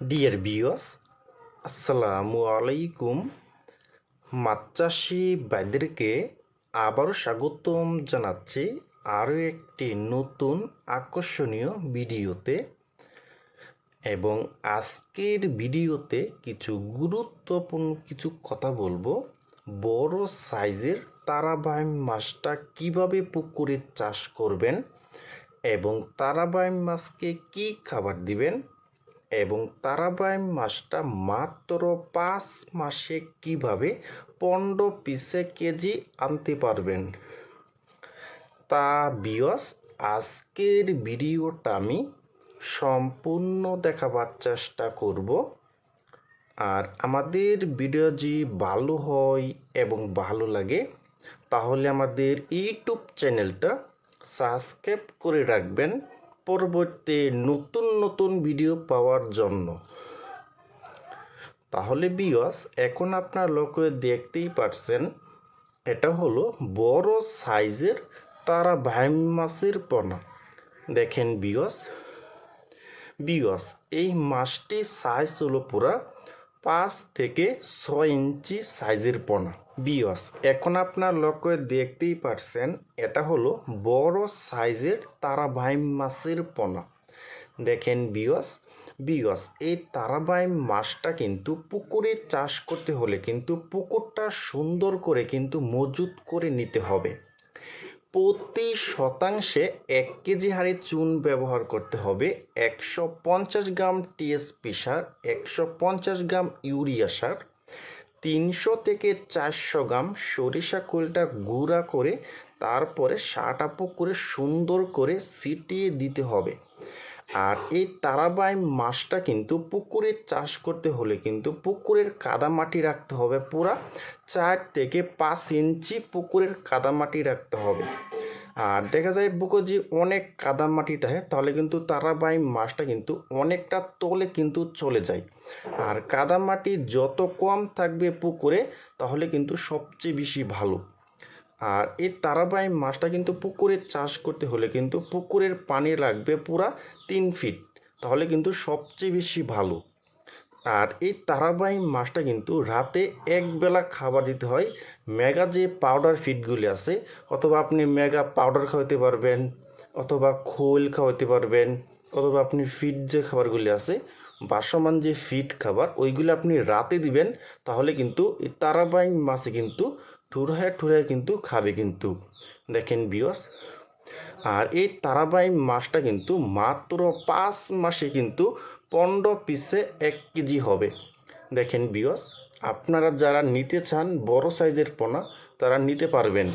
Deer বিয়স আসসালামু আলাইকুম। মাছ চাষি আবারও স্বাগতম জানাচ্ছি আরও একটি নতুন আকর্ষণীয় ভিডিওতে। এবং আজকের ভিডিওতে কিছু গুরুত্বপূর্ণ কিছু কথা বলব। বড় সাইজের তারাবাইম মাছটা কীভাবে পুকুরে চাষ করবেন এবং তারাবাইম মাছকে কি খাবার দিবেন এবং তারাবাইম মাছটা মাত্র পাঁচ মাসে কীভাবে পনেরো পিসে কেজি আনতে পারবেন? তা বিয়স আজকের ভিডিওটা আমি সম্পূর্ণ দেখাবার চেষ্টা করব। আর আমাদের ভিডিও যদি ভালো হয় এবং ভালো লাগে, তাহলে আমাদের ইউটিউব চ্যানেলটা সাবস্ক্রাইব করে রাখবেন। পরবর্তী নতুন নতুন ভিডিও পাওয়ার জন্য। তাহলে বিওয়াস এখন আপনার লোকে দেখতেই পারছেন, এটা হলো বড় সাইজের তারা ভাই মাছের পোনা। দেখেন বিওয়াস বিওয়াস এই মাসটির সাইজ হলো পুরা পাঁচ থেকে ছয় ইঞ্চি সাইজের পোনা। বিয়স এখন আপনার লক্ষ্য দেখতেই পারছেন, এটা হলো বড় সাইজের তারাবাইম মাছের পোনা। দেখেন বিয়স বিয়স এই তারাবাইম মাছটা কিন্তু পুকুরে চাষ করতে হলে কিন্তু পুকুরটা সুন্দর করে কিন্তু মজুত করে নিতে হবে। প্রতি শতাংশে এক কেজি হারে চুন ব্যবহার করতে হবে। একশো পঞ্চাশ গ্রাম টিএসপি সার, একশো পঞ্চাশ গ্রাম ইউরিয়া সার, তিনশো থেকে চারশো গ্রাম সরিষা খোলটা গুঁড়া করে তারপরে সাটা পুকুরে সুন্দর করে সিটিয়ে দিতে হবে। আর এই তারাবাই মাছটা কিন্তু পুকুরে চাষ করতে হলে কিন্তু পুকুরের কাদামাটি রাখতে হবে পুরা চার থেকে পাঁচ ইঞ্চি পুকুরের কাদামাটি রাখতে হবে। আর দেখা যায় বুকো যে অনেক কাদামাটি থাকে, তাহলে কিন্তু তারাবাই মাছটা কিন্তু অনেকটা তলে কিন্তু চলে যায়। আর কাদা মাটি যত কম থাকবে পুকুরে, তাহলে কিন্তু সবচেয়ে বেশি ভালো। আর এই তারাবাই মাছটা কিন্তু পুকুরে চাষ করতে হলে কিন্তু পুকুরের পানি লাগবে পুরা তিন ফিট, তাহলে কিন্তু সবচেয়ে বেশি ভালো। আর এই তারাবাই মাছটা কিন্তু রাতে একবেলা খাবার দিতে হয় মেগা যে পাউডার ফিডগুলি আছে, অথবা আপনি মেগা পাউডার খাওয়াতে পারবেন, অথবা খোল খাওয়াতে পারবেন অথবা আপনি ফিড যে খাবারগুলি আছে বাসমান যে ফিড খাবার, ওইগুলো আপনি রাতে দিবেন, তাহলে কিন্তু এই তারাবাই মাছে কিন্তু ঠুরায় ঠুরায় কিন্তু খাবে কিন্তু। দেখেন বিয়স আর এই তারাবাই মাছটা কিন্তু মাত্র পাঁচ মাসে কিন্তু পনেরো পিসে এক কেজি হবে। দেখেন বিয়স আপনারা যারা নিতে চান বড় সাইজের পোনা, তারা নিতে পারবেন।